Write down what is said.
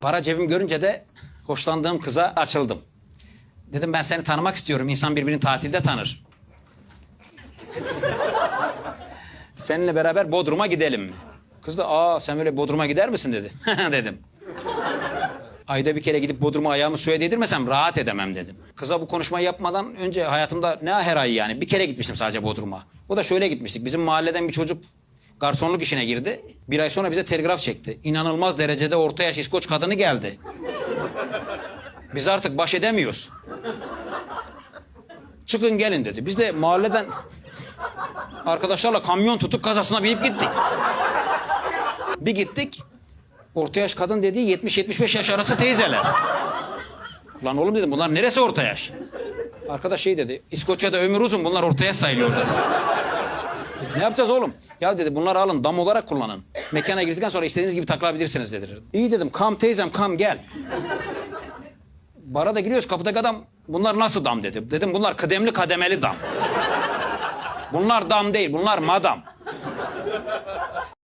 Para cebimi görünce de hoşlandığım kıza açıldım. Dedim ben seni tanımak istiyorum. İnsan birbirini tatilde tanır. Seninle beraber Bodrum'a gidelim mi? Kız da aa sen böyle Bodrum'a gider misin dedi. dedim. Ayda bir kere gidip Bodrum'a ayağımı suya değdirmesem rahat edemem dedim. Kıza bu konuşmayı yapmadan önce hayatımda ne her ay yani bir kere gitmiştim sadece Bodrum'a. O da şöyle gitmiştik. Bizim mahalleden bir çocuk garsonluk işine girdi. Bir ay sonra bize telgraf çekti. İnanılmaz derecede orta yaş İskoç kadını geldi. Biz artık baş edemiyoruz. Çıkın gelin dedi. Biz de mahalleden arkadaşlarla kamyon tutup kazasına binip gittik. Bir gittik. Orta yaş kadın dediği 70-75 yaş arası teyzeler. Lan oğlum dedim bunlar neresi orta yaş? Arkadaş şey dedi. İskoçya'da ömür uzun bunlar ortaya sayılıyor dedi. Ne yapacağız oğlum? Ya dedi bunları alın dam olarak kullanın. Mekana girdikten sonra istediğiniz gibi takılabilirsiniz dedi. İyi dedim kam teyzem kam gel. Bara da giriyoruz kapıdaki adam bunlar nasıl dam dedi. Dedim bunlar kıdemli kademeli dam. Bunlar dam değil bunlar madam.